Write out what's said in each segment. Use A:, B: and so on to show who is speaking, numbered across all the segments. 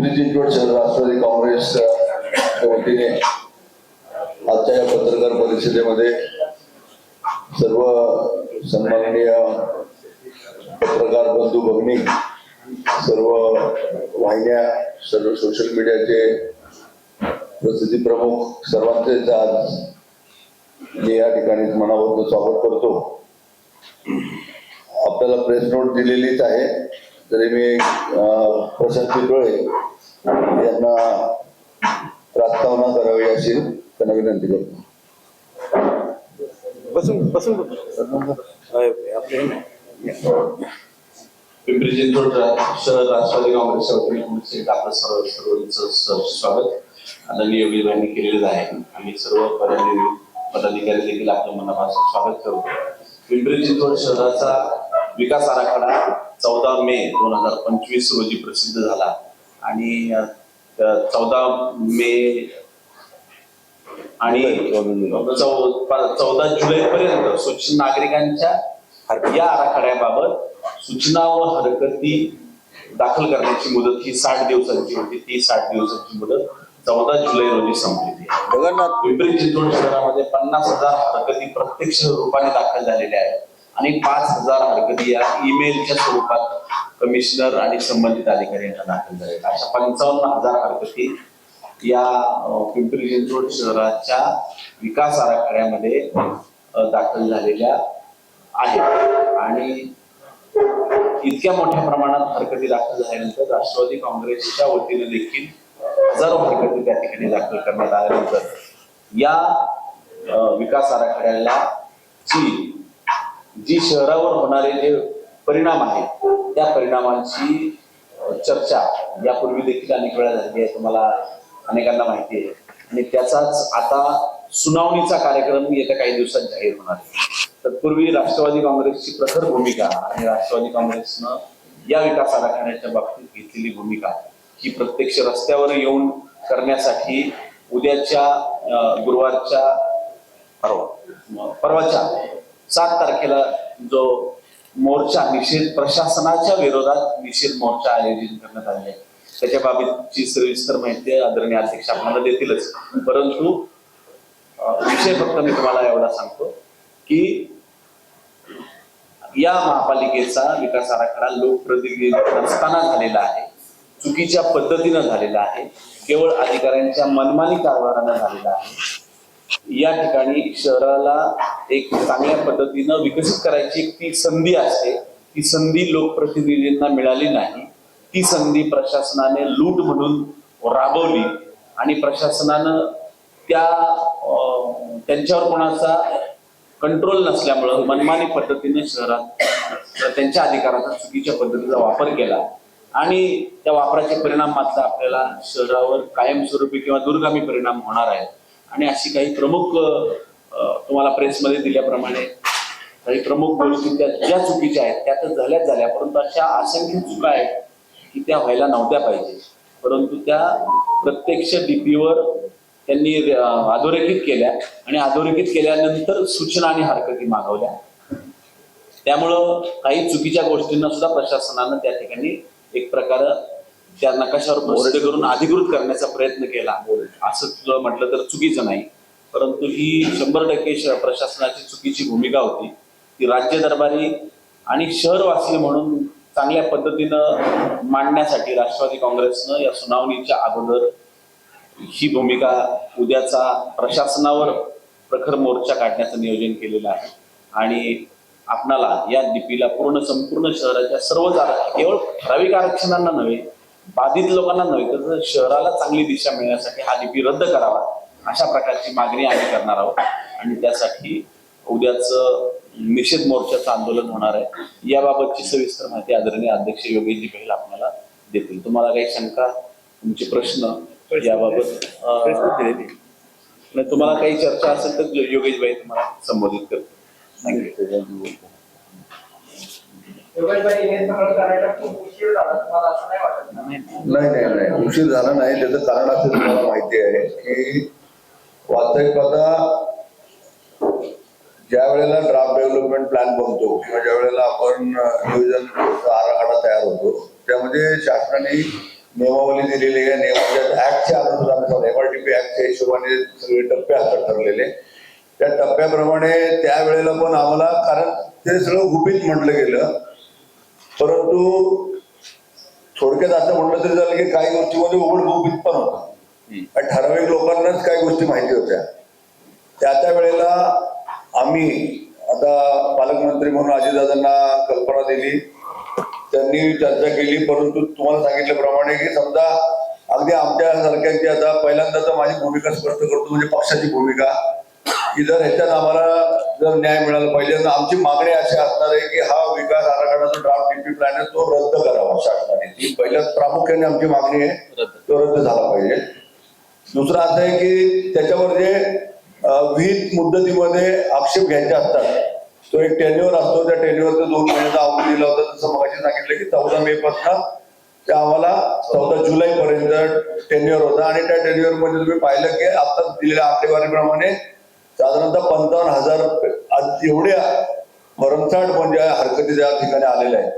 A: पिंपरी चिंचवड शहर राष्ट्रवादी काँग्रेसच्या वतीने आजच्या या पत्रकार परिषदेमध्ये सर्व सन्माननीय पत्रकार बंधू भगिनी सर्व वाहिन्या सर्व सोशल मीडियाचे प्रसिद्धी प्रमुख सर्वांचेच आज मी या ठिकाणी मनापासून स्वागत करतो. आपल्याला प्रेस नोट दिलेलीच आहे. तरी मी प्रशांत चितळे यांना प्रस्तावना करावी अशी त्यांना विनंती करतो.
B: बसून बसून.
C: पिंपरी चिंचवड शहर राष्ट्रवादी काँग्रेसच्या वतीने आपलं सर्व सर्वांचं स्वागत. आदरणीय योगीबाईंनी केलेलं आहे. आम्ही सर्व पदाधिकारी पदाधिकारी देखील आपलं मनापासून स्वागत करतो. पिंपरी चिंचवड शहराचा विकास आराखडा चौदा मे दोन हजार पंचवीस रोजी प्रसिद्ध झाला. आणि चौदा मे आणि चौदा जुलै पर्यंत सूचित नागरिकांच्या या आराखड्याबाबत सूचना व हरकती दाखल करण्याची मुदत ही साठ दिवसांची होती. ती साठ दिवसांची मुदत चौदा जुलै रोजी संपलेली आहे
A: जगन्नाथ
C: पिंपरी चिंचवड शहरामध्ये पन्नास हजार हरकती प्रत्यक्ष रूपाने दाखल झालेल्या आहेत. आणि पाच हजार हरकती या ईमेलच्या स्वरूपात कमिशनर आणि संबंधित अधिकारी यांना दाखल झालेल्या अशा पंचावन्न हजार हरकती या पिंपरी चिंचवड शहराच्या विकास आराखड्यामध्ये दाखल झालेल्या आहेत. आणि इतक्या मोठ्या प्रमाणात हरकती दाखल झाल्यानंतर राष्ट्रवादी काँग्रेसच्या वतीने देखील हजारो हरकती त्या ठिकाणी दाखल करण्यात आल्यानंतर या विकास आराखड्याला ची जी शहरावर होणारे जे परिणाम आहेत त्या परिणामांची चर्चा यापूर्वी देखील अनेक वेळा झाली आहे तुम्हाला अनेकांना माहिती आहे. आणि त्याचाच आता सुनावणीचा कार्यक्रम येत्या काही दिवसात जाहीर होणार आहे. तत्पूर्वी राष्ट्रवादी काँग्रेसची प्रखर भूमिका आणि राष्ट्रवादी काँग्रेसनं या विकास आराखड्याच्या बाबतीत घेतलेली भूमिका ही प्रत्यक्ष रस्त्यावर येऊन करण्यासाठी उद्याच्या गुरुवारच्या परवा परवाच्या सात तारखेला जो मोर्चा निषेध प्रशासनाच्या विरोधात निषेध मोर्चा आयोजित करण्यात आले आहे. त्याच्या बाबतची सविस्तर माहिती आदरणीय अध्यक्ष आपल्याला देतीलच. परंतु विषय फक्त मी तुम्हाला एवढा सांगतो की या महापालिकेचा विकास आराखडा लोकप्रतिनिधी नसताना झालेला आहे. चुकीच्या पद्धतीनं झालेला आहे. केवळ अधिकाऱ्यांच्या मनमानी कारभारानं झालेला आहे. या ठिकाणी शहराला एक चांगल्या पद्धतीनं विकसित करायची ती संधी असते. ती संधी लोकप्रतिनिधींना मिळाली नाही. ती संधी प्रशासनाने लूट म्हणून राबवली आणि प्रशासनानं त्या त्यांच्यावर कोणाचा कंट्रोल नसल्यामुळं मनमानी पद्धतीने शहरात त्यांच्या अधिकाराचा चुकीच्या पद्धतीचा वापर केला. आणि त्या वापराचे परिणाम मात्र आपल्याला शहरावर कायमस्वरूपी किंवा दूरगामी परिणाम होणार आहेत. आणि अशी काही प्रमुख तुम्हाला प्रेसमध्ये दिल्याप्रमाणे काही प्रमुख गोष्टी त्या ज्या चुकीच्या आहेत त्या तर झाल्याच झाल्या परंतु अशा असंख्य चुका आहेत की त्या व्हायला नव्हत्या पाहिजे. परंतु त्या प्रत्यक्ष डीपीवर त्यांनी अधोरेखित केल्या आणि अधोरेखित केल्यानंतर सूचना आणि हरकती मागवल्या. त्यामुळं काही चुकीच्या गोष्टींना सुद्धा प्रशासनानं त्या ठिकाणी एक प्रकार त्या नकाशावर प्रसिद्ध करून अधिकृत करण्याचा प्रयत्न केला. असं तुझं म्हटलं तर चुकीचं नाही. परंतु ही शंभर टक्के प्रशासनाची चुकीची भूमिका होती. ती राज्य दरबारी आणि शहरवासी म्हणून चांगल्या पद्धतीनं मांडण्यासाठी राष्ट्रवादी काँग्रेसनं या सुनावणीच्या अगोदर ही भूमिका उद्याचा प्रशासनावर प्रखर मोर्चा काढण्याचं नियोजन केलेलं आहे. आणि आपणाला या डीपीला पूर्ण संपूर्ण शहराच्या सर्वच केवळ ठराविक आरक्षणांना नव्हे बाधित लोकांना नव्हे तर शहराला चांगली दिशा मिळण्यासाठी हा डीपी रद्द करावा अशा प्रकारची मागणी आम्ही करणार आहोत. आणि त्यासाठी उद्याच निषेध मोर्चाचं आंदोलन होणार आहे. याबाबतची सविस्तर माहिती आदरणीय अध्यक्ष योगेशजी पहिला आपल्याला देतील. तुम्हाला काही शंका तुमचे प्रश्न याबाबत तुम्हाला काही चर्चा असेल तर योगेश भाई तुम्हाला संबोधित करतो थँक्यू
D: योगेशभाई हे सगळं करायला खूप उशीर झाला तुम्हाला असं नाही?
A: नाही नाही. नाही उशीर झाला नाही. त्याचं कारण असं तुम्हाला माहिती आहे की वास्तविक पाहता ज्या वेळेला ड्राफ्ट डेव्हलपमेंट प्लॅन बनतो किंवा ज्या वेळेला आपण नियोजन आराखडा तयार होतो त्यामध्ये शासनाने नियमावली दिलेली आहे. नियमाच्या ऍक्टच्या अनुसार एमआरटीपी ऍक्टच्या हिशोबाने सगळे टप्पे असतात ठरलेले त्या टप्प्याप्रमाणे त्यावेळेला पण आम्हाला कारण ते सगळं गुपित म्हटलं गेलं परंतु थोडक्यात असं म्हटलं तरी झालं की काही गोष्टीमध्ये उघड गुपित पण होता. आणि ठराविक लोकांनाच काही गोष्टी माहिती होत्या. त्या त्या वेळेला आम्ही आता पालकमंत्री म्हणून अजितदादांना कल्पना दिली. त्यांनी चर्चा केली परंतु तुम्हाला सांगितल्याप्रमाणे की समजा अगदी आमच्या सारख्यांची आता पहिल्यांदा तर माझी भूमिका स्पष्ट करतो म्हणजे पक्षाची भूमिका. की जर ह्याच्यात आम्हाला जर न्याय मिळाला पाहिजे तर आमची मागणी अशी असणार आहे की हा विकास आराखडा जो ड्राफ्ट डीपी प्लॅन आहे तो रद्द करावा शासनाने. ही पहिल्याच प्रामुख्याने आमची मागणी आहे तो रद्द झाला पाहिजे. दुसरं असं आहे की त्याच्यावर जे विहित मुदतीमध्ये आक्षेप घ्यायचे असतात तो एक टेन्युअर असतो त्या टेन्युअरचा दोन महिन्याचा अवधी दिला होता जसं मगाशी सांगितलं की चौदा मे पासून ते आम्हाला चौदा जुलै पर्यंत टेन्युअर होता. आणि त्या टेन्युअरमध्ये तुम्ही पाहिलं की आता दिलेल्या आकडेवारीप्रमाणे साधारणतः पंचावन्न हजार आज एवढ्या भरमसाठ म्हणजे हरकती त्या ठिकाणी आलेल्या आहेत.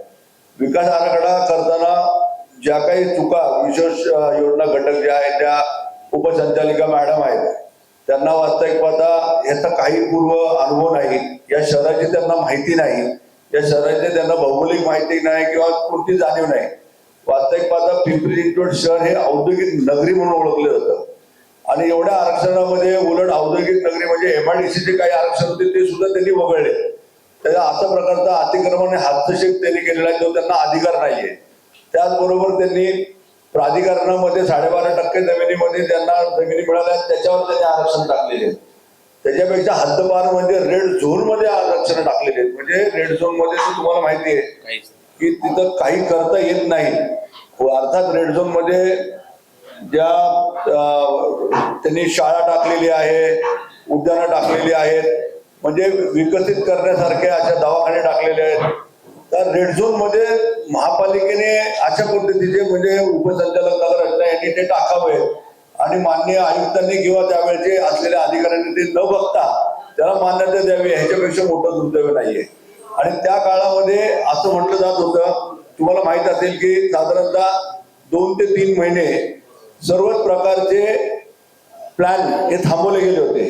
A: विकास आराखडा करताना ज्या काही चुका विशेष योजना घटक ज्या आहेत त्या उपसंचालिका मॅडम आहेत त्यांना वास्तविक पाहता ह्याचा काही पूर्व अनुभव नाही. या शहराची त्यांना माहिती नाही. या शहराची त्यांना भौगोलिक माहिती नाही किंवा कोणती जाणीव नाही. वास्तविक पाहता पिंपरी चिंचवड शहर हे औद्योगिक नगरी म्हणून ओळखलं जातं. आणि एवढ्या आरक्षणामध्ये उलट औद्योगिक नगरी म्हणजे एमआयडीसीचे काही आरक्षण होते ते सुद्धा त्यांनी वगळले. त्याचा अशा प्रकारचा अतिक्रमण हस्तक्षेप त्यांनी केलेला आहे जो त्यांना अधिकार नाहीये. त्याचबरोबर त्यांनी प्राधिकरणामध्ये साडेबारा टक्के जमिनीमध्ये त्यांना जमिनी मिळाल्या त्याच्यावर त्यांनी आरक्षण टाकलेले. आहेत त्याच्यापेक्षा हद्दपार म्हणजे रेड झोनमध्ये आरक्षण टाकलेले आहेत. म्हणजे रेड झोनमध्ये तुम्हाला माहिती आहे की तिथं काही करता येत नाही. अर्थात रेड झोनमध्ये ज्या त्यांनी शाळा टाकलेली आहे उद्यानं टाकलेली आहेत म्हणजे विकसित करण्यासारखे अशा दवाखाने टाकलेले आहेत. तर रेड झोनमध्ये महापालिकेने अशा पद्धतीचे म्हणजे उपसंचालक नगर रचना यांनी ते टाकावे. आणि माननीय आयुक्तांनी किंवा त्यावेळेचे असलेल्या अधिकाऱ्यांनी ते न बघता त्याला मान्यता द्यावी ह्याच्यापेक्षा मोठं दुर्दैव नाहीये. आणि त्या काळामध्ये असं म्हटलं जात होतं तुम्हाला माहीत असेल की साधारणतः दोन ते तीन महिने सर्वच प्रकारचे प्लॅन हे थांबवले गेले होते.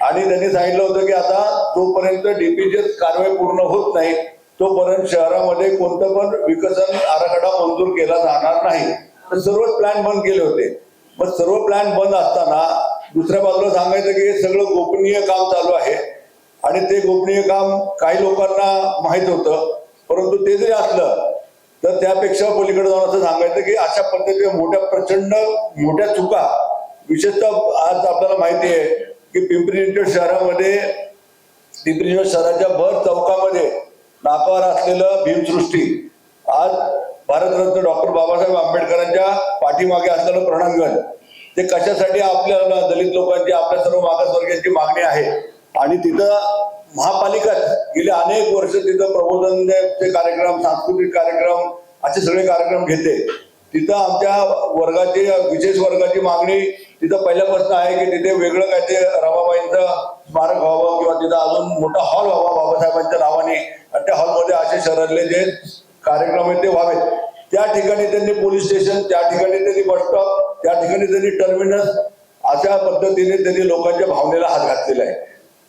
A: आणि त्यांनी सांगितलं होतं की आता जोपर्यंत डीपीचे कारवाई पूर्ण होत नाही तोपर्यंत शहरामध्ये कोणतं पण विकसन आराखडा मंजूर केला जाणार नाही. तर सर्वच प्लॅन बंद केले होते. मग सर्व प्लॅन बंद असताना दुसऱ्या बाजूला सांगायचं की हे सगळं गोपनीय काम चालू आहे. आणि ते गोपनीय काम काही लोकांना माहीत होतं परंतु ते जरी असलं तर त्यापेक्षा पलीकडे जाऊन असं सांगायचं की अशा पद्धतीने मोठ्या प्रचंड मोठ्या चुका विशेषतः आज आपल्याला माहिती आहे की पिंपरी चिंचवड शहरामध्ये पिंपरी चिंचवड शहराच्या भर चौकामध्ये नाकावर असलेलं भीमसृष्टी आज भारतरत्न डॉक्टर बाबासाहेब आंबेडकरांच्या पाठीमागे असलेलं प्रणांगण ते कशासाठी आपल्या दलित लोकांची आपल्या सर्व मागासवर्गीयांची मागणी आहे? आणि तिथं महापालिका गेले अनेक वर्ष तिथं प्रबोधनचे कार्यक्रम सांस्कृतिक कार्यक्रम असे सगळे कार्यक्रम घेते. तिथं आमच्या वर्गाची विशेष वर्गाची मागणी तिथं पहिल्यापासून आहे की तिथे वेगळं काय ते रमाबाईंचं स्मारक व्हावं किंवा तिथं अजून मोठा हॉल व्हावा बाबासाहेबांच्या नावाने. आणि त्या हॉलमध्ये असे शहरातले जे कार्यक्रम आहेत ते व्हावेत. त्या ठिकाणी त्यांनी पोलीस स्टेशन त्या ठिकाणी त्यांनी बस स्टॉप त्या ठिकाणी त्यांनी टर्मिनस अशा पद्धतीने त्यांनी लोकांच्या भावनेला हात घातलेला आहे.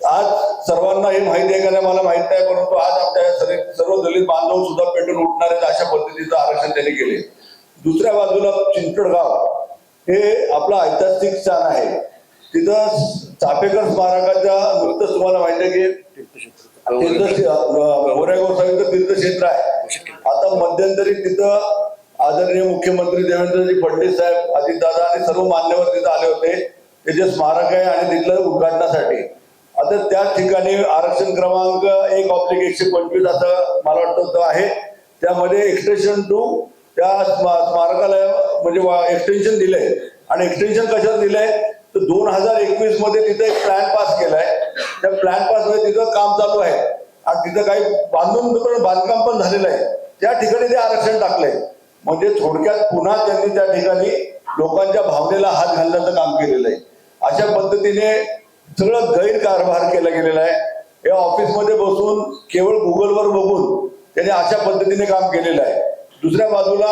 A: आज सर्वांना हे माहिती आहे का नाही मला माहीत नाही परंतु आज आमच्या सर्व- दलित बांधव सुद्धा पेटून उठणार आहेत अशा पद्धतीचं आरक्षण त्यांनी केले दुसऱ्या बाजूला चिंचडगाव हे आपलं ऐतिहासिक स्थान आहे. तिथं चापेकर स्मारकाच्या नुकतंच तुम्हाला माहिती आहे की तीर्थ गोरेगाव साहेब तीर्थक्षेत्र आहे. आता मध्यंतरी तिथं आदरणीय मुख्यमंत्री देवेंद्रजी फडणवीस साहेब अजितदादा आणि सर्व मान्यवर तिथं आले होते. त्याचे स्मारक आहे आणि तिथलं उद्घाटनासाठी आता त्या ठिकाणी आरक्षण क्रमांक एक ऑब्लिक एकशे पंचवीस असं मला वाटतं तो आहे. त्यामध्ये एक्सटेन्शन टू त्या स्मा- स्मारकाला म्हणजे एक्सटेन्शन दिलंय. आणि एक्सटेन्शन कशात दिलंय? तर दोन हजार एकवीसमध्ये तिथे एक प्लॅन पास केलाय. त्या प्लॅन पासमध्ये तिथं काम चालू आहे. आणि तिथं काही बांधून पण बांधकाम पण झालेलं आहे. त्या ठिकाणी ते आरक्षण टाकलंय. म्हणजे थोडक्यात पुन्हा त्यांनी त्या ठिकाणी लोकांच्या भावनेला हात घालण्याचं काम केलेलं आहे. अशा पद्धतीने सगळं गैरकारभार केला गेलेला आहे. या ऑफिसमध्ये बसून केवळ गुगलवर बघून त्याने अशा पद्धतीने काम केलेलं आहे. दुसऱ्या बाजूला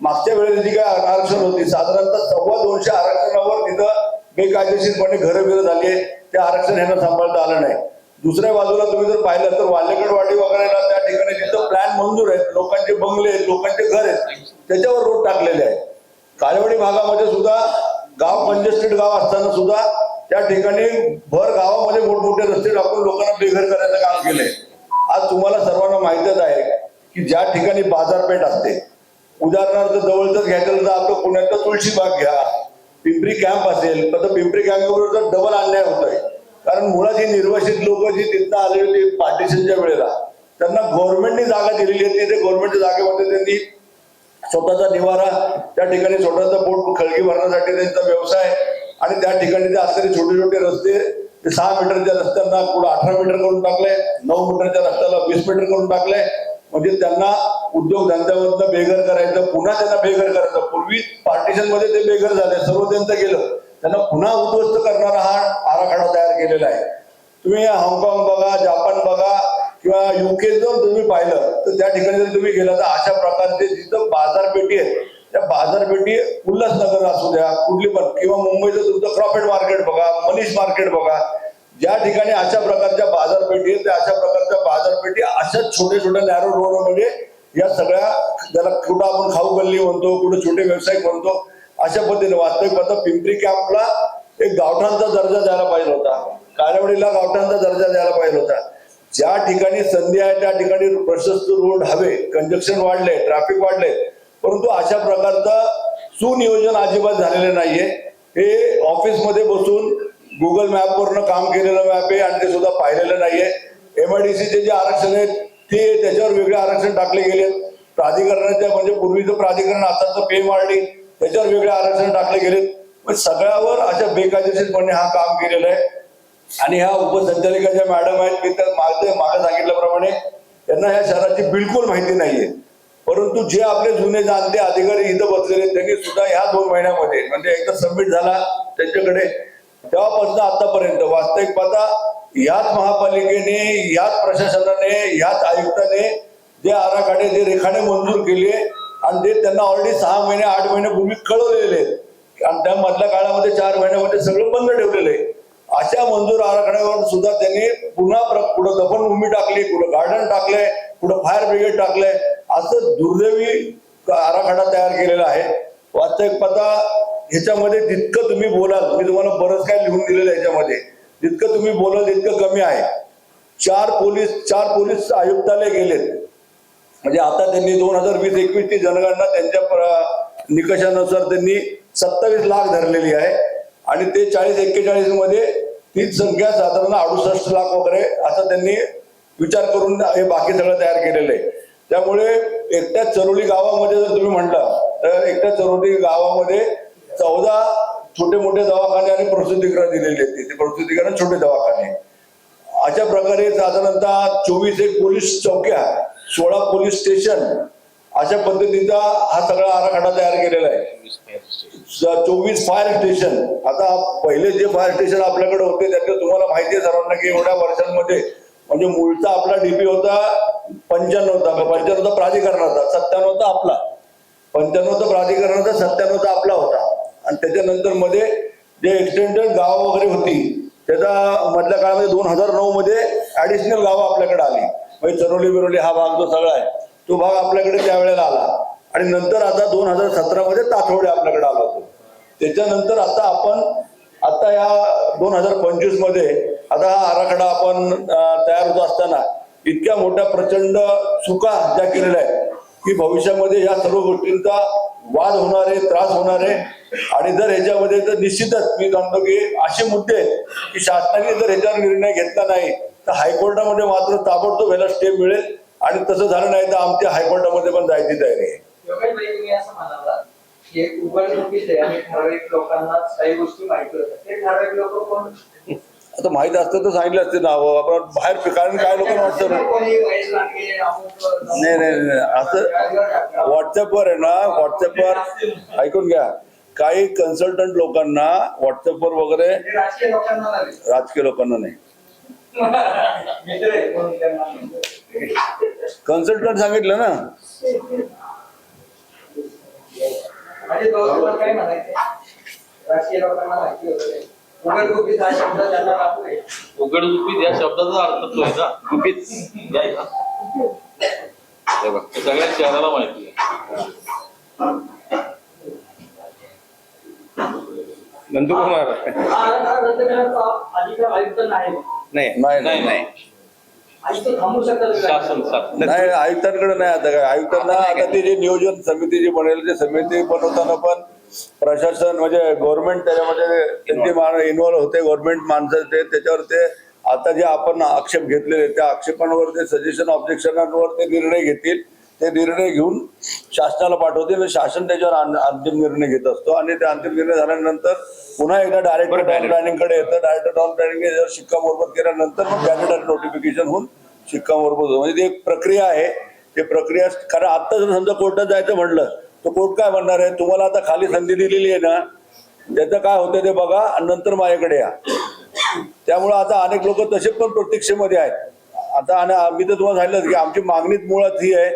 A: मागच्या वेळेस जी काय आरक्षण होती साधारणतः सव्वा दोनशे आरक्षणावर तिथं बेकायदेशीरपणे घरं बिरं झाली ते आरक्षण ह्यांना सांभाळता आलं नाही. दुसऱ्या बाजूला तुम्ही जर पाहिलं तर वाल्यकडवाडी वगैरेला त्या ठिकाणी जिथं प्लॅन मंजूर आहेत. लोकांचे बंगले आहेत लोकांचे घर आहेत. त्याच्यावर रोड टाकलेले आहेत. काळेवाडी भागामध्ये सुद्धा गाव कंजेस्टेड गाव असताना सुद्धा त्या ठिकाणी भर गावामध्ये मोठमोठे रस्ते टाकून लोकांना बेघर करायचं काम केलंय. आज तुम्हाला सर्वांना माहितच आहे की ज्या ठिकाणी बाजारपेठ असते उदाहरणार्थ जवळच घ्यायचं तर आपलं पुण्यातलं तुळशीबाग घ्या पिंपरी कॅम्प असेल तर पिंपरी कॅम्पवर तर डबल अन्याय होतोय. कारण मुळात ही निर्वासित लोक जी तिथं आलेली होती पार्टिशनच्या वेळेला त्यांना गव्हर्नमेंटने जागा दिलेली आहे तिथे गव्हर्नमेंटच्या जागेमध्ये त्यांनी स्वतःचा निवारा त्या ठिकाणी स्वतःचा पोट खळगी भरण्यासाठी त्यांचा व्यवसाय आणि त्या ठिकाणी ते असलेले छोटे छोटे रस्ते ते सहा मीटरच्या रस्त्यांना पुढे अठरा मीटर करून टाकले नऊ मीटरच्या रस्त्याला वीस मीटर करून टाकले. म्हणजे त्यांना उद्योग धंद्यामधनं बेघर करायचं पुन्हा त्यांना बेघर करायचं. पूर्वी पार्टिशनमध्ये ते बेघर झाले सर्व त्यांचं गेलं. त्यांना पुन्हा उद्ध्वस्त करणारा हा आराखडा तयार केलेला आहे. तुम्ही हाँगकाँग बघा जापान बघा किंवा युके जर तुम्ही पाहिलं तर त्या ठिकाणी जर तुम्ही गेला तर अशा प्रकारचे जिथं बाजारपेठी आहे त्या बाजारपेठी उल्हासनगर असू द्या कुठली पण किंवा मुंबईचं तुमचं क्रॉफेट मार्केट बघा मनीष मार्केट बघा ज्या ठिकाणी अशा प्रकारच्या बाजारपेठी आहेत त्या अशा प्रकारच्या बाजारपेठी अशाच छोट्या छोट्या नॅरो रोडमध्ये या सगळ्या ज्याला कुठं आपण खाऊ गल्ली म्हणतो कुठं छोटे व्यावसायिक म्हणतो अशा पद्धतीने वास्तविक पाहता पिंपरी कॅम्पला एक गावठांचा दर्जा द्यायला पाहिजे होता. काळेवाडीला गावठांचा दर्जा द्यायला पाहिजे होता. ज्या ठिकाणी संधी आहे त्या ठिकाणी प्रशस्त रोड हवे कंजक्शन वाढले ट्रॅफिक वाढले परंतु अशा प्रकारचं सुनियोजन अजिबात झालेलं नाहीये. हे ऑफिसमध्ये बसून गुगल मॅपवरनं काम केलेलं मॅप आहे आणि ते सुद्धा पाहिलेलं नाहीये. एमआयडीसीचे जे आरक्षण आहेत ते त्याच्यावर वेगळे आरक्षण टाकले गेले प्राधिकरणाच्या म्हणजे पूर्वीचं प्राधिकरण आताचं पेमार्डी त्याच्यावर वेगळे आरक्षण टाकले गेले पण सगळ्यावर अशा बेकायदेशीरपणे हा काम केलेलं आहे. आणि ह्या उपसंचालिका ज्या मॅडम आहेत मी त्या मागे मागे सांगितल्याप्रमाणे त्यांना ह्या शहराची बिलकुल माहिती नाहीये. परंतु जे आपले जुने जाणते अधिकारी इथं बसलेले त्यांनी सुद्धा ह्या दोन महिन्यामध्ये म्हणजे एकदा सबमिट झाला त्यांच्याकडे तेव्हापासून आतापर्यंत वास्तविक पाहता याच महापालिकेने याच प्रशासनाने याच आयुक्ताने जे आराखडे जे रेखाने मंजूर केले आणि ते त्यांना ऑलरेडी सहा महिने आठ महिन्यापूर्वी कळवलेले आणि त्या मधल्या काळामध्ये चार महिन्यामध्ये सगळं बंद ठेवलेलं आहे. अशा मंजूर आराखड्यावर सुद्धा त्यांनी पुन्हा प्र- पुढं दफनभूमी टाकली कुठं गार्डन टाकलंय कुठं फायर ब्रिगेड टाकलंय. असं दुर्दैवी आराखडा तयार केलेला आहे. वास्तविक ह्याच्यामध्ये जितकं तुम्ही बोलाल मी तुम्हाला बरंच काय लिहून दिलेलं आहे ह्याच्यामध्ये. जितकं तुम्ही बोलाल तितकं कमी आहे. चार पोलीस चार पोलीस आयुक्तालय गेलेत. म्हणजे आता त्यांनी दोन हजार वीस एकवीस ची जनगणना त्यांच्या प्र- निकषानुसार त्यांनी सत्तावीस लाख धरलेली आहे. आणि ते चाळीस एक्केचाळीसमध्ये तीच संख्या साधारण अडुसष्ट लाख वगैरे असं त्यांनी विचार करून हे बाकी सगळं तयार केलेलं आहे. त्यामुळे एकट्या चरोली गावामध्ये जर तुम्ही म्हटलं तर एकट्या चरोली गावामध्ये चौदा छोटे मोठे दवाखाने आणि प्रसूतिगृह दिलेले आहेत. तिथे प्रसिद्धीकरण छोटे दवाखाने अशा प्रकारे साधारणतः चोवीस एक पोलीस चौक्या सोळा पोलीस स्टेशन अशा पद्धतीचा हा सगळा आराखडा तयार केलेला आहे. चोवीस फायर स्टेशन. आता पहिले जे फायर स्टेशन आपल्याकडे होते त्यातलं तुम्हाला माहिती आहे सर्वांना की एवढ्या वर्षांमध्ये म्हणजे मूळचा आपला डीपी होता पंच्याण्णवचा पंच्याण्णवचा प्राधिकरणाचा सत्त्याण्णवचा आपला. पंच्याण्णवचा प्राधिकरणाचा सत्त्याण्णवचा आपला होता. आणि त्याच्यानंतरमध्ये जे एक्सटेंडेड गाव वगैरे होती त्याचा मधल्या काळामध्ये दोन हजार नऊ मध्ये ऍडिशनल गावं आपल्याकडे आली. म्हणजे चरोली बिरोली हा भाग जो सगळा आहे तो भाग आपल्याकडे त्यावेळेला आला. आणि नंतर आता दोन हजार सतरा मध्ये आपल्याकडे आला होतो त्याच्यानंतर आता आपण आता या दोन हजार पंचवीसमध्ये आता हा आराखडा आपण तयार होत असताना इतक्या मोठ्या प्रचंड चुका ज्या केलेल्या आहेत की भविष्यामध्ये या सर्व गोष्टींचा वाद होणार आहे त्रास होणार आहे आणि जर ह्याच्यामध्ये तर निश्चितच मी सांगतो की असे मुद्दे आहेत की शासनाने जर ह्याच्यावर निर्णय घेतला नाही तर हायकोर्टामध्ये मात्र ताबडतोब ह्याला स्टेप मिळेल आणि तसं झालं नाही तर आमच्या हायकोर्टामध्ये पण जायची तयारी आहे.
D: ठराविक लोकांना काही गोष्टी माहिती
A: आता माहीत असतं तर सांगितलं असते ना आपण बाहेर कारण काय लोकांना वाटतं नाही नाही नाही. असं व्हॉट्सअपवर आहे ना व्हॉट्सअपवर ऐकून घ्या. काही कन्सल्टंट लोकांना व्हॉट्सअपवर वगैरे
D: राजकीय लोकांना
A: नाही. कन्सल्टंट सांगितलं ना?
D: राजकीय लोकांना उघडगुपीत हा शब्द त्यांना लागू आहे
E: उघडगुपीत या शब्दाचा अर्थ तो आहे ना. गुपित. काय ना? हे बघ, सगळ्या शहराला माहिती आहे.
B: नंदकुमार
D: हा आरक्षण रद्द करण्याचा अधिकार आयुक्तांना आहे
B: नाही.
A: नाही
E: नाही नाही
D: आयुक्त थांबू शकतात का?
E: शासन शासन.
A: नाही आयुक्तांकडे नाही आता. काय आयुक्तांना आता ते जे नियोजन समिती जी बनेल ते समिती बनवताना पण प्रशासन म्हणजे गव्हर्नमेंट त्याच्यामध्ये त्यांची इन्व्हॉल्व होते गव्हर्नमेंट माणसं ते त्याच्यावर ते आता जे आपण आक्षेप घेतलेले त्या आक्षेपांवर ते सजेशन ऑब्जेक्शनांवर ते निर्णय घेतील. ते निर्णय घेऊन शासनाला पाठवतील शासन त्याच्यावर अंतिम निर्णय घेत असतो. आणि ते अंतिम निर्णय झाल्यानंतर पुन्हा एकदा डायरेक्टर टाउन प्लॅनिंगकडे येतं. डायरेक्टर टाउन प्लॅनिंग याच्यावर शिक्कामोर्फत केल्यानंतर मग गॅजेट नोटिफिकेशन होऊन शिक्कामोर्फत होतं. म्हणजे ती एक प्रक्रिया आहे. ते प्रक्रिया कारण आता जर समजा कोर्टात जायचं म्हटलं तो कोर्ट काय म्हणणार आहे? तुम्हाला आता खाली संधी दिलेली आहे ना त्याचं काय होतं ते बघा आणि नंतर माझ्याकडे या. त्यामुळे आता अनेक लोक तसे पण प्रतीक्षेमध्ये आहेत. आता आणि आम्ही तर तुम्हाला सांगितलं की आमची मागणीच मुळात ही आहे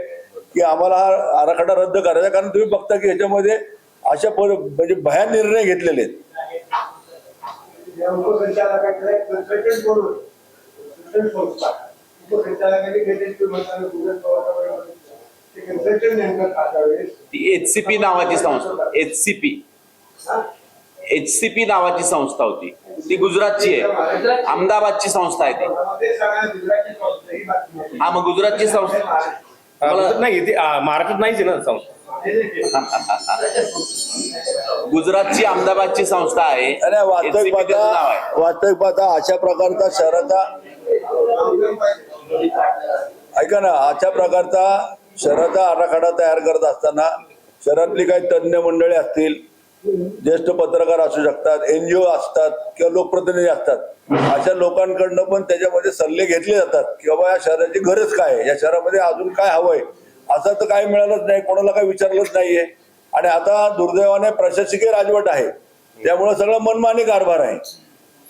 A: की आम्हाला हा आराखडा रद्द करायचा कारण तुम्ही बघता की ह्याच्यामध्ये अशा पर- म्हणजे भयान निर्णय घेतलेले आहेत.
F: या उपसंचालकाकडे कन्सल्टंट बोर्ड होते. कन्सल्टंट संस्था. ते कन्सल्टंट नेमकं त्यावेळेस
C: ती एचसीपी नावाची संस्था एचसीपी एचसीपी नावाची संस्था होती. ती गुजरातची आहे. अहमदाबादची संस्था आहे ती.
F: ते सगळ्या गुजरातची संस्था ही
C: मग गुजरातची संस्था
B: नाही ते महाराष्ट्रात नाहीच आहे ना संस्था.
C: गुजरातची अहमदाबादची संस्था आहे.
A: आणि वास्तविक पाहता वास्तविक पाहता अशा प्रकारचा शहराचा ऐका ना अशा प्रकारचा शहराचा आराखडा तयार करत असताना शहरातली काही तज्ज्ञ मंडळी असतील ज्येष्ठ पत्रकार असू शकतात एनजीओ असतात किंवा लोकप्रतिनिधी असतात अशा लोकांकडनं पण त्याच्यामध्ये सल्ले घेतले जातात की बाबा या शहराची गरज काय आहे? या शहरामध्ये अजून काय हवंय? असं तर काही मिळालंच नाही कोणाला काही विचारलंच नाहीये. आणि आता दुर्दैवाने प्रशासकीय राजवट आहे. त्यामुळे सगळं मनमानी कारभार आहे.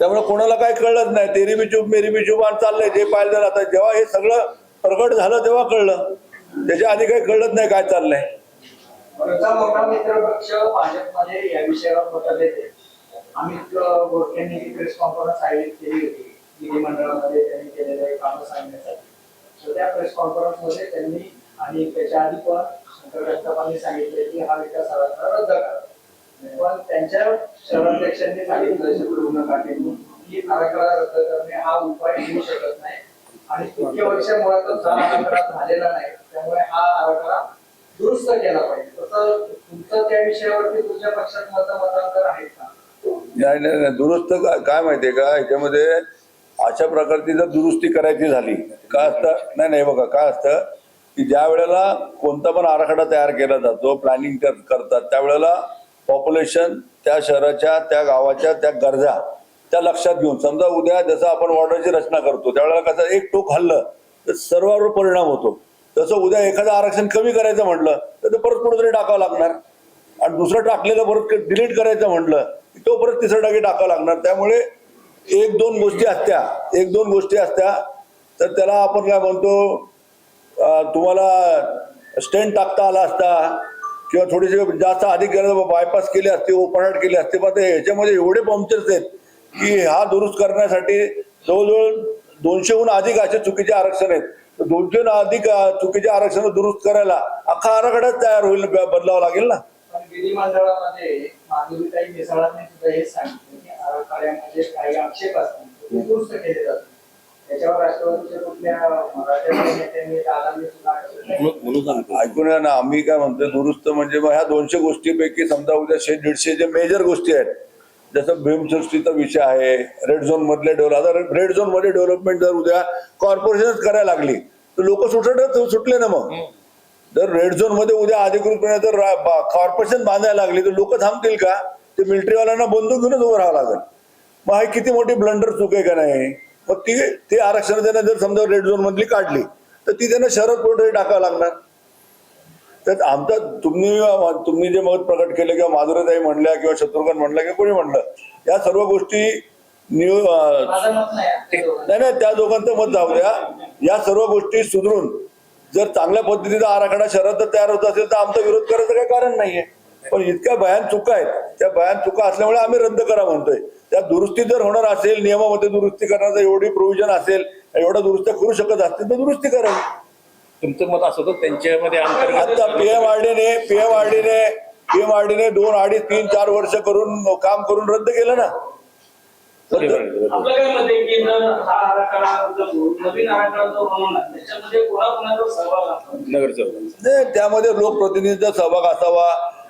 A: त्यामुळे कोणाला काही कळलंच नाही. तेरी बी चूप मेरी बी चूप आणि चाललंय जे पाहिलं झालं आता जेव्हा हे सगळं प्रकट झालं तेव्हा कळलं. त्याच्या आधी काही कळलंच नाही काय चाललंय.
D: आमचा मित्र पक्ष भाजपमध्ये या विषयावर मत देते अमित गोडकेंनी प्रेस कॉन्फरन्स आयोजित केली होती. विधिमंडळामध्ये त्यांनी केलेले काम सांगण्यासाठी. तर त्या प्रेस कॉन्फरन्समध्ये त्यांनी आणि त्याच्या आधी पण शंकर जगतापांनी सांगितले की हा विकास आराखडा रद्द करा. पण त्यांच्या शहराध्यक्षांनी सांगितलं शत्रुघ्न काटेंनी की आराखडा रद्द करणे हा उपाय घेऊ शकत नाही. आणि पुढच्या वर्ष मुळातच आराखडा झालेला नाही. त्यामुळे हा आराखडा दुरुस्त केला पाहिजे. तसं तुमचं त्या विषयावरती तुमच्या पक्षात मत मतांतर आहेत का?
A: नाही नाही नाही, दुरुस्त काय माहितीये का? ह्याच्यामध्ये अशा प्रकारची जर दुरुस्ती करायची झाली काय असतं? नाही नाही बघा काय असतं? की ज्या वेळेला कोणता पण आराखडा तयार केला जातो प्लॅनिंग करतात त्यावेळेला पॉप्युलेशन त्या शहराच्या त्या गावाच्या त्या गरजा त्या लक्षात घेऊन. समजा उद्या जसं आपण वॉर्डरची रचना करतो त्यावेळेला कसं एक टोक हल्लं तर सर्वांवर परिणाम होतो. तसं उद्या एखादं आरक्षण कमी करायचं म्हटलं तर ते परत कुठेतरी टाकावं लागणार. आणि दुसरं टाकलेलं परत डिलीट करायचं म्हटलं की तो परत तिसरं टाकी टाकावं लागणार. त्यामुळे एक दोन गोष्टी असत्या एक दोन गोष्टी असत्या. तर त्याला आपण काय म्हणतो तुम्हाला स्टेंट टाकता आला असता किंवा थोडीशी जास्त अधिक गरज बायपास केली असते ओपन केली असते पण ते ह्याच्यामध्ये एवढे पंक्चर्स आहेत की हा दुरुस्त करण्यासाठी जवळजवळ दोनशेहून अधिक असे चुकीचे आरक्षण आहेत. तर दोनशेहून अधिक चुकीचे आरक्षण दुरुस्त करायला अख्खा आराखडाच तयार होईल बदलावा लागेल ना?
D: हे
A: ऐकून या ना आम्ही काय म्हणतो दुरुस्त म्हणजे मग ह्या दोनशे गोष्टीपैकी समजा उद्या शे दीडशे जे मेजर गोष्टी आहेत जसं भीमसृष्टीचा विषय आहे रेड झोन मधले डेव्हलप आता रेड झोनमध्ये डेव्हलपमेंट जर उद्या कॉर्पोरेशनच करायला लागली तर लोक सुटत सुटले ना मग. जर रेड झोनमध्ये उद्या अधिकृतपणे जर कॉर्पोरेशन बांधायला लागली तर लोक थांबतील का? ते मिलिटरीवाल्यांना बंदूक घेऊनच उभं राहावं लागेल. मग ही किती मोठी ब्लंडर चूक आहे का नाही? मग ती ते आरक्षण त्यांना जर समजा रेड झोन मधली काढली तर ती त्यांना शरद कुठेतरी टाकावं लागणार. तर आमचा तुम्ही तुम्ही जे मत प्रकट केले किंवा माधुरीताई म्हणल्या किंवा शत्रुघ्न म्हणल्या किंवा कोणी म्हणलं या सर्व गोष्टी न्यू
D: नाही.
A: नाही त्या दोघांचं मत जाऊ द्या. या सर्व गोष्टी सुधरून जर चांगल्या पद्धतीचा आराखडा शहरात तयार होत असेल तर आमचा विरोध करायचं काही कारण नाहीये. पण इतक्या भयान चुका आहेत. त्या भयान चुका असल्यामुळे आम्ही रद्द करा म्हणतोय. त्या दुरुस्ती जर होणार असेल नियमामध्ये दुरुस्ती करण्याचं एवढी प्रोव्हिजन असेल एवढ्या दुरुस्त्या करू शकत असतील तर दुरुस्ती करावी.
B: तुमचं मत असं होतं त्यांच्यामध्ये
A: आता
B: अंतर्गत
A: पीएम आरडीने पीएम आरडीने पीएम आरडीने दोन अडीच तीन चार वर्ष करून काम करून रद्द केलं ना.
D: हा
A: त्यामध्ये लोकप्रतिनिधींचा सहभाग असावा.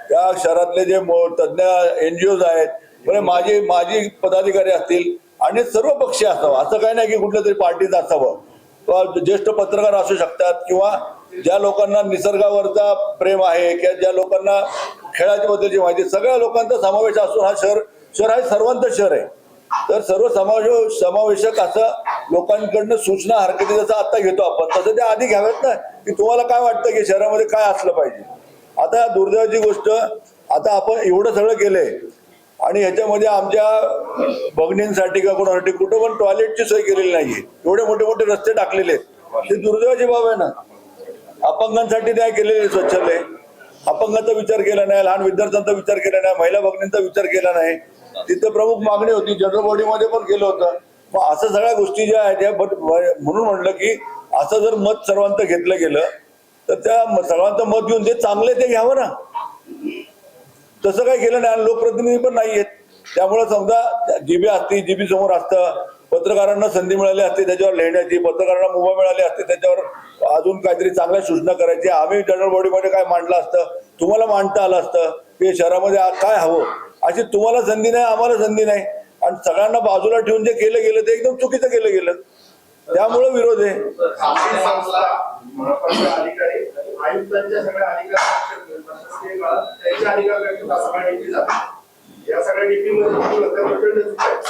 A: त्या शहरातले जे तज्ज्ञ एनजीओ आहेत बरे माझी माझी पदाधिकारी असतील आणि सर्व पक्षी असावा. असं काही नाही की कुठल्या तरी पार्टीचं असावं. ज्येष्ठ पत्रकार असू शकतात किंवा ज्या लोकांना निसर्गावरचा प्रेम आहे किंवा ज्या लोकांना खेळाच्या बद्दलची माहिती सगळ्या लोकांचा समावेश असून हा शहर शहर हा सर्वांचं शहर आहे. तर सर्व समावेश समावेशक असं लोकांकडनं सूचना हरकती जसं आता घेतो आपण तसं ते आधी घ्याव्यात ना की तुम्हाला काय वाटतं की शहरामध्ये काय असलं पाहिजे? आता दुर्दैवाची गोष्ट आता आपण एवढं सगळं केलंय आणि ह्याच्यामध्ये आमच्या बघणींसाठी का कोणासाठी कुठं पण टॉयलेटची सोय केलेली नाहीये. एवढे मोठे मोठे रस्ते टाकलेले आहेत. ते दुर्दैवाची बाब आहे ना. अपंगांसाठी नाही केलेले स्वच्छालय अपंगाचा विचार केला नाही लहान विद्यार्थ्यांचा विचार केला नाही महिला भगिनींचा विचार केला नाही. तिथं प्रमुख मागणी होती जनरल बॉडीमध्ये पण केलं होतं. मग असं सगळ्या गोष्टी ज्या आहेत त्या बट- म्हणून म्हणलं की असं जर मत सर्वांचं घेतलं गेलं तर त्या सर्वांचं मत घेऊन जे चांगले ते घ्यावं ना. तसं काही केलं नाही आणि लोकप्रतिनिधी पण नाही आहेत. त्यामुळे समजा जीबी असती जीबी समोर असतं. पत्रकारांना संधी मिळाली असते त्याच्यावर लिहिण्याची पत्रकारांना मुभा मिळाली असते त्याच्यावर अजून काहीतरी चांगल्या सूचना करायची. आम्ही जनरल बॉडीमध्ये काय मांडलं असतं? तुम्हाला मांडता आलं असतं? की शहरामध्ये काय हवं? अशी तुम्हाला संधी नाही आम्हाला संधी नाही. आणि सगळ्यांना बाजूला ठेवून जे केलं गेलं ते एकदम चुकीचं केलं गेलं. त्यामुळं विरोध आहे.
F: महापालिका अधिकारी आयुक्तांच्या सगळ्या अधिकारी प्रशासकीय काळात त्यांच्या अधिकाऱ्यांच्या सगळ्या डीपी जातात या सगळ्या डीपी मध्ये प्रचंड चुका आहेत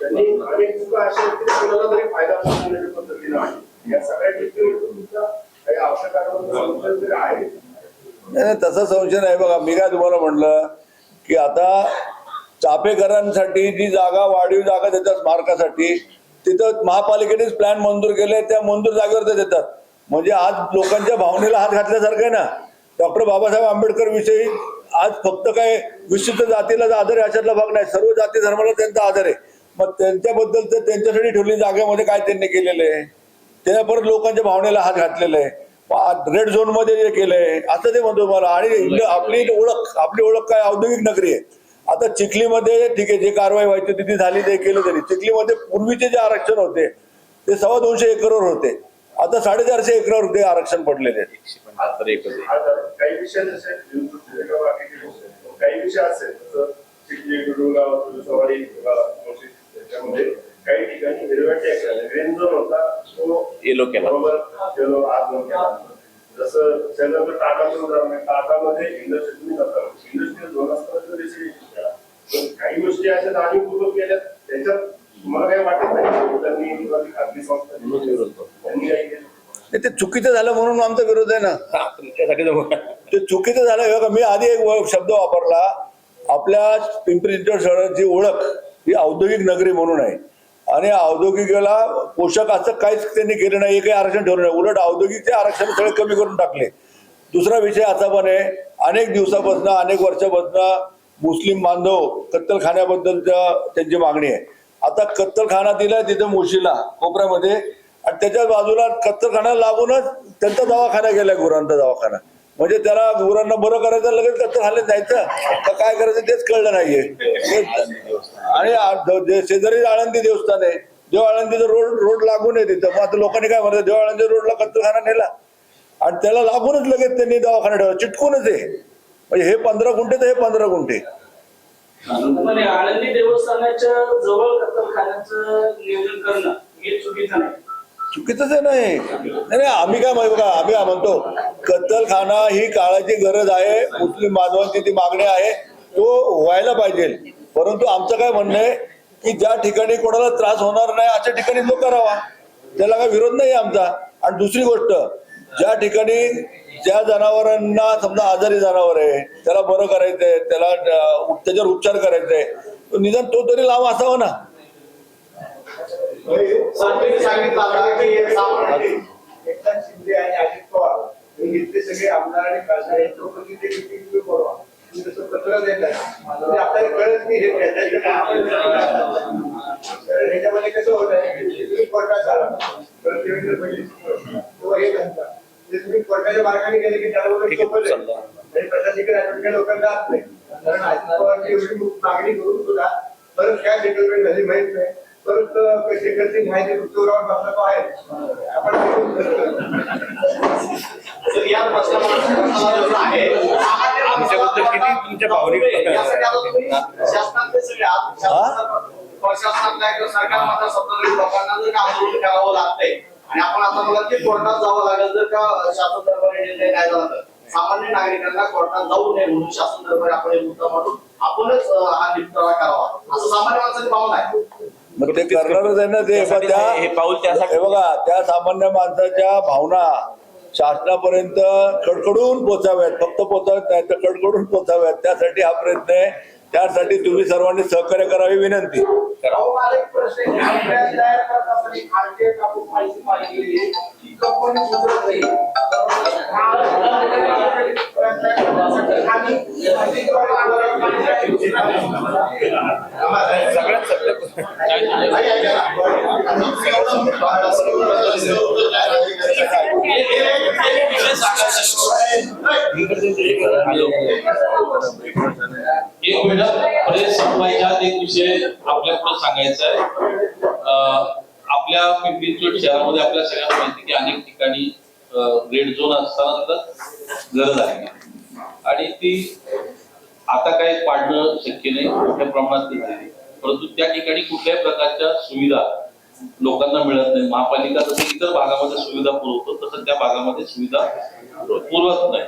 F: त्यांनी अनेक चुका अशा आहेत की कोणाला तरी फायदा पोहोचवण्याच्या पद्धतीनं आहे. या सगळ्या डीपीवर तुमचा काही आवश्यक तरी आहे?
A: नाही तसा संशय नाही. बघा मी काय तुम्हाला म्हटलं की आता चापेकरांसाठी जी जागा वाढीव जागा देतात स्मारकासाठी तिथं महापालिकेनेच प्लॅन मंजूर केले त्या मंजूर जागेवर ते देतात. म्हणजे आज लोकांच्या भावनेला हात घातल्यासारखं आहे ना. डॉक्टर बाबासाहेब आंबेडकर विषयी आज फक्त काय विशिष्ट जातीला आदर आहे अशातला भाग नाही. सर्व जाती धर्माला त्यांचा आदर आहे. मग त्यांच्याबद्दल तर त्यांच्यासाठी ठेवलेली जागेमध्ये काय त्यांनी केलेलं आहे? त्याच्या परत लोकांच्या भावनेला हात घातलेला आहे. रेड झोनमध्ये जे केलंय असं ते म्हणतो मला आणि आपली ओळख आपली ओळख काय? औद्योगिक नगरी आहे. आता चिखलीमध्ये ठीक आहे जे कारवाई व्हायची तिथे झाली ते केलं तरी. चिखलीमध्ये पूर्वीचे जे आरक्षण होते ते सव्वा दोनशे एकरवर होते. आता साडेचारशे एकरवर ते आरक्षण पडलेले
C: पंच्याहत्तर एकच आहे.
F: आता काही ठिकाणी ग्रीन झोन होता तो
C: Yellow केला.
F: जसं शेजारचं टाटाचं उदाहरण आहे टाटामध्ये इंडस्ट्री तुम्ही जाता इंडस्ट्रियल झोन असताना तो रेसिडेन्शियल केला पण काही गोष्टी अशा जाणीवपूर्वक केल्या त्याच्यात तुम्हाला काही वाटत नाही त्यांनी किंवा ती खाजगी संस्था त्यांनी काही केलं
A: नाही, ते चुकीचं झालं म्हणून आमचा विरोध आहे ना.
B: हा, तुमच्यासाठी
A: ते. चुकीचं झालं हे बघा, मी आधी एक शब्द वापरला. आपल्या पिंपरी चिंचवड शहराची ओळख ही औद्योगिक नगरी म्हणून आहे. आणि औद्योगिकला पोषक असं काहीच त्यांनी केलं नाही एकही आरक्षण ठेवलं नाही. उलट औद्योगिकचे आरक्षण सगळे कमी करून टाकले. दुसरा विषय असा पण आहे अनेक दिवसापासून अनेक वर्षापासून मुस्लिम बांधव कत्तलखान्याबद्दलच्या त्यांची मागणी आहे. आता कत्तलखाना दिलाय तिथे मुशीला कोपऱ्यामध्ये. आणि त्याच्या बाजूला कत्तरखाना लागूनच त्यांचा दवाखाना गेलाय गुरांचा दवाखाना. म्हणजे त्याला गुरांना बरं करायचं लगेच कत्तलखान्यात जायचं. तर काय करायचं तेच कळलं नाहीये. आणि शेजारी आळंदी देवस्थान आहे देव आळंदीचा रोड रोड लागून आहे तिथं. मग आता लोकांनी काय म्हणतात देव आळंदी रोडला कत्तरखाना नेला. आणि त्याला लागूनच लगेच त्यांनी दवाखाना ठेवला. चिटकूनच आहे. म्हणजे हे पंधरा गुंठे तर हे पंधरा गुंठे.
D: आळंदी देवस्थानाच्या जवळ कत्तरखान्याचं नियोजन करणं हे चुकीचं नाही.
A: चुकीचंच आहे नाही. नाही नाही, आम्ही काय माहिती बघा आम्ही काय म्हणतो कत्तलखाना ही काळाची गरज आहे मुस्लिम बांधवांची ती मागणी आहे तो व्हायला पाहिजे. परंतु आमचं काय म्हणणं आहे की ज्या ठिकाणी कोणाला त्रास होणार नाही अशा ठिकाणी तो करावा त्याला काय विरोध नाही आमचा. आणि दुसरी गोष्ट ज्या ठिकाणी ज्या जनावरांना समजा आजारी जनावर आहे त्याला बरं करायचंय त्याला त्याच्यावर उपचार करायचंय तो निदान तो तरी लांब असावा ना.
F: सांगितलं आता की एकनाथ शिंदे आणि अजित पवार हे सगळे आमदार आणि खासदार तुम्ही बोलवा तसं पत्र म्हणजे आपल्याला कळत की हे ह्याच्यामध्ये कसं होत आहे तुम्ही कोर्टात आला परत देवेंद्र फडणवीस किंवा हे त्यांचा ते तुम्ही कोर्टाच्या मार्गाने गेले की त्याला वगैरे सोपं जाईल. आणि प्रशासकीय राजकीय लोकांना जात नाही. कारण अजित पवारची एवढी मागणी करून सुद्धा परत काय सेटलमेंट झाली माहीत नाही परत अं, शेखरची माहिती चोरावर बसला तो आहे. आपण
G: तर या प्रश्नाला जो आहे.
B: आमच्याबद्दल किती तुमच्या भावनिक
G: यासाठी आता तुम्ही शासनातले सगळे आहात. शासन- प्रशासनातल्या किंवा सरकार मात्र सत्ताधारी लोकांना जर का आंदोलन करावं लागतंय आणि आपण आता बघा की कोर्टात जावं लागेल जर का शासन दरबारी निर्णय नाही झाला तर. सामान्य नागरिकांना कोर्टात जाऊ नये म्हणून शासन दरबारी आपण एक मुद्दा मांडून आपणच अं, हा निपटारा करावा. असं सामान्य माणसाची भावना आहे.
A: मग ते करणारच आहे ना ते.
B: हे पाऊल त्यासाठी-
A: हे बघा त्या सामान्य माणसाच्या भावना शासनापर्यंत कडकडून पोचाव्यात. फक्त पोचाव्यात नाही तर कडकडून पोचाव्यात. त्यासाठी हा प्रयत्न आहे. त्यासाठी तुम्ही सर्वांनी सहकार्य करावी विनंती.
B: सगळ्यात
E: एक मिनिट. प्रेस संपवायच्या एक विषय आपल्याकडे सांगायचा आहे. आपल्या पिंपरी चिंचवड शहरामध्ये आपल्या सगळ्यांना माहिती की अनेक ठिकाणी रेड झोन असताना सुद्धा गरज आहे. आणि ती आता काही पाडणं शक्य नाही मोठ्या प्रमाणात ती परंतु त्या ठिकाणी कुठल्याही प्रकारच्या सुविधा लोकांना मिळत नाही. महापालिका जसं इतर भागामध्ये सुविधा पुरवतो तसं त्या भागामध्ये सुविधा पुरवत नाही.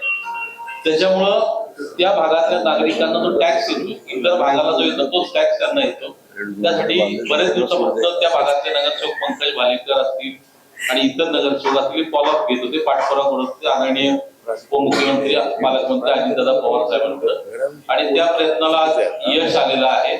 E: त्याच्यामुळं त्या भागातल्या नागरिकांना जो टॅक्स येतो. इतर भागाला जो येतो तोच टॅक्स त्यांना येतो. त्यासाठी बरेच दिवसापासून त्या भागातले नगरसेवक पंकज भालेकर असतील आणि इतर नगरसेवक असतील फॉलोअप घेत होते पाठपुरावा करत होते आदरणीय उपमुख्यमंत्री पालकमंत्री अजितदादा पवार साहेबांकडे. आणि त्या प्रयत्नाला यश आलेलं आहे.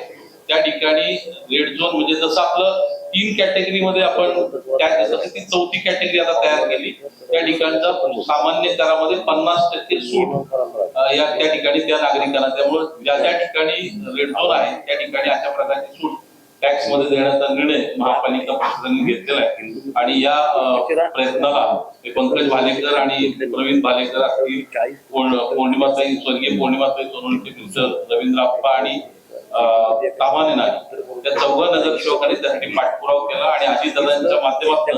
E: त्या ठिकाणी रेड झोन म्हणजे जसं आपलं तीन कॅटेगरी मध्ये आपण टॅक्स ती चौथी कॅटेगरी आता तयार केली त्या ठिकाणचा सामान्य दरामध्ये पन्नास टक्के सूट या त्या ठिकाणी त्या नागरिकांना. त्यामुळे ज्या ज्या ठिकाणी रेड झोन आहे त्या ठिकाणी अशा प्रकारची सूट टॅक्समध्ये देण्याचा निर्णय महापालिका प्रशासनाने घेतलेला आहे. आणि या प्रयत्नाला पंकज भालेकर आणि प्रवीण भालेकर असतील पौर्णिमाताई स्वर्गीय पौर्णिमाताई सोनवणे मिस्टर रवींद्र आप्पा आणि कामाने नाही. त्या चौघा नगरसेवकांनी त्यासाठी पाठपुरावा केला आणि अजितदादांच्या माध्यमातून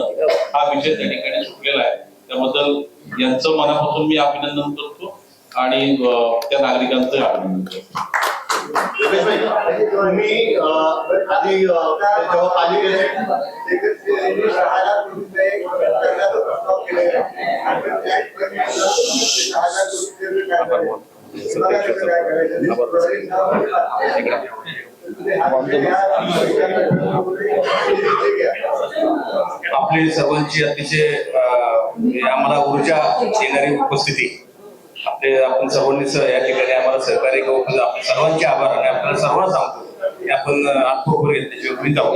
E: हा विषय त्या ठिकाणी सुटलेला आहे. त्याबद्दल यांचं मनापासून मी अभिनंदन करतो आणि त्या नागरिकांचं अभिनंदन करतो.
F: तुम्ही आधी जेव्हा पालिकेने सेक्रेटरीने सहा लाख रुपये करण्याचा
H: आपली सर्वांची अतिशय म्हणजे आम्हाला ऊर्जा देणारी उपस्थिती. आपले आपण सर्वांनी या ठिकाणी आम्हाला सहकार्य करून आपले सर्वांचे आभार आणि आपल्याला सर्वांना सांगतो की आपण आत्मोपर घेतल्याशिवाय जाऊ